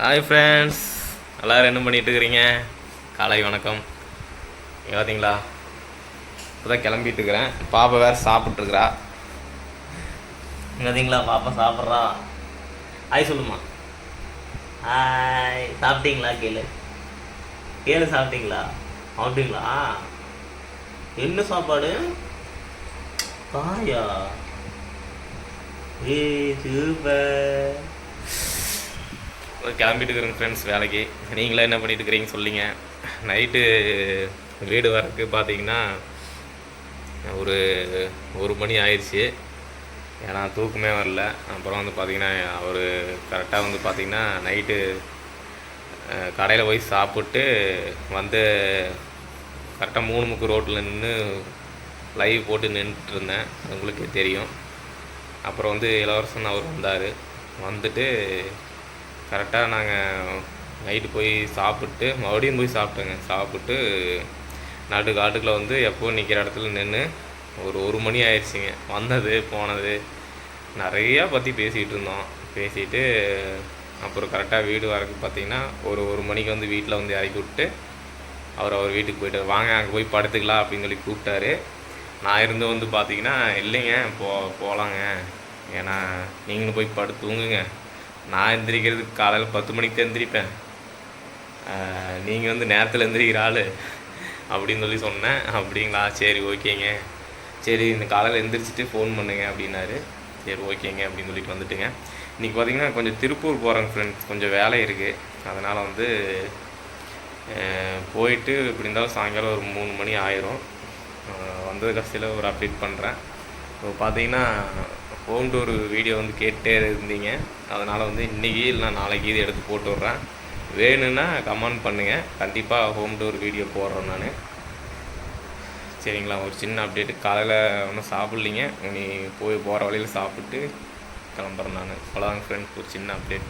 Hi friends எல்லோரும் என்ன பண்ணிட்டு இருக்கிறீங்க காலை வணக்கம். பார்த்தீங்களா இப்போ தான் கிளம்பிட்டு இருக்கிறேன் பாப்பா வேறு சாப்பிட்ருக்குறா பார்த்தீங்களா பாப்பா சாப்பிட்றா. ஹாய் சொல்லுமா ஹாய் சாப்பிட்டீங்களா? கேளு. கேளு சாப்பிட்டீங்களா? சாப்பிட்டீங்களா? என்ன சாப்பாடு? காயா. ஏ சூப்பர் கிளம்பிட்டு இருக்கிறேங்க ஃப்ரெண்ட்ஸ் வேலைக்கு. நீங்களே என்ன பண்ணிட்டு இருக்கிறீங்க சொல்லிங்க. நைட்டு வீடு வரக்கு பார்த்தீங்கன்னா ஒரு ஒரு மணி ஆயிடுச்சு. ஏன்னா தூக்கமே வரல. அப்புறம் வந்து பார்த்திங்கன்னா அவர் கரெக்டாக வந்து பார்த்திங்கன்னா நைட்டு கடையில் போய் சாப்பிட்டு வந்து கரெக்டாக மூணு முக்கு ரோட்டில் நின்று லைவ் போட்டு நின்றுட்டு இருந்தேன் உங்களுக்கே தெரியும். அப்புறம் வந்து இளவரசன் அவர் வந்தார். வந்துட்டு கரெக்டாக நாங்கள் நைட்டு போய் சாப்பிட்டு மறுபடியும் போய் சாப்பிட்டோங்க. சாப்பிட்டு நாட்டு காட்டுக்குள்ளே வந்து எப்போ நிற்கிற இடத்துல நின்று ஒரு ஒரு மணி ஆயிடுச்சிங்க. வந்தது போனது நிறையா பற்றி பேசிகிட்டு இருந்தோம். பேசிட்டு அப்புறம் கரெக்டாக வீடு வரக்கு பார்த்தீங்கன்னா ஒரு ஒரு மணிக்கு வந்து வீட்டில் வந்து இறக்கி விட்டு அவர் அவர் வீட்டுக்கு போயிட்டார் வாங்க அங்கே போய் படுத்துக்கலாம் அப்படின்னு சொல்லி கூப்பிட்டாரு. நான் இருந்து வந்து பார்த்தீங்கன்னா இல்லைங்க போ போகலாங்க ஏன்னா நீங்களும் போய் படுத்து தூங்குங்க. நான் எந்திரிக்கிறதுக்கு காலையில் பத்து மணிக்கு தான் எந்திரிப்பேன். நீங்கள் வந்து நேரத்தில் எந்திரிக்கிற ஆள் அப்படின்னு சொல்லி சொன்னேன். அப்படிங்களா? சரி ஓகேங்க. சரி இந்த காலையில் எந்திரிச்சிட்டு ஃபோன் பண்ணுங்க அப்படின்னாரு. சரி ஓகேங்க அப்படின்னு சொல்லிட்டு வந்துட்டுங்க. இன்றைக்கி பார்த்தீங்கன்னா கொஞ்சம் திருப்பூர் போகிறேங்க ஃப்ரெண்ட்ஸ் கொஞ்சம் வேலை இருக்குது அதனால் வந்து போயிட்டு இப்படி இருந்தாலும் சாயங்காலம் ஒரு மூணு மணி ஆயிரும். அஹ், வந்தது கடைசியில் ஒரு அப்டேட் பண்ணுறேன் இப்போ பார்த்தீங்கன்னா ஹோம் டூர் வீடியோ வந்து கேட்டே இருந்தீங்க. அதனால் வந்து இன்றைக்கி இல்லை நாளைக்கு இது எடுத்து போட்டு விட்றேன். வேணும்னா கமெண்ட் பண்ணுங்கள் கண்டிப்பாக ஹோம் டூர் வீடியோ போடுறேன் நான். சரிங்களா? ஒரு சின்ன அப்டேட்டு காலையில் ஒன்றும் சாப்பிட்லிங்க. நீ போய் போகிற வழியில் சாப்பிட்டு கிளம்புறேன் நான். அவ்வளோதாங்க ஃப்ரெண்ட்ஸ் ஒரு சின்ன அப்டேட்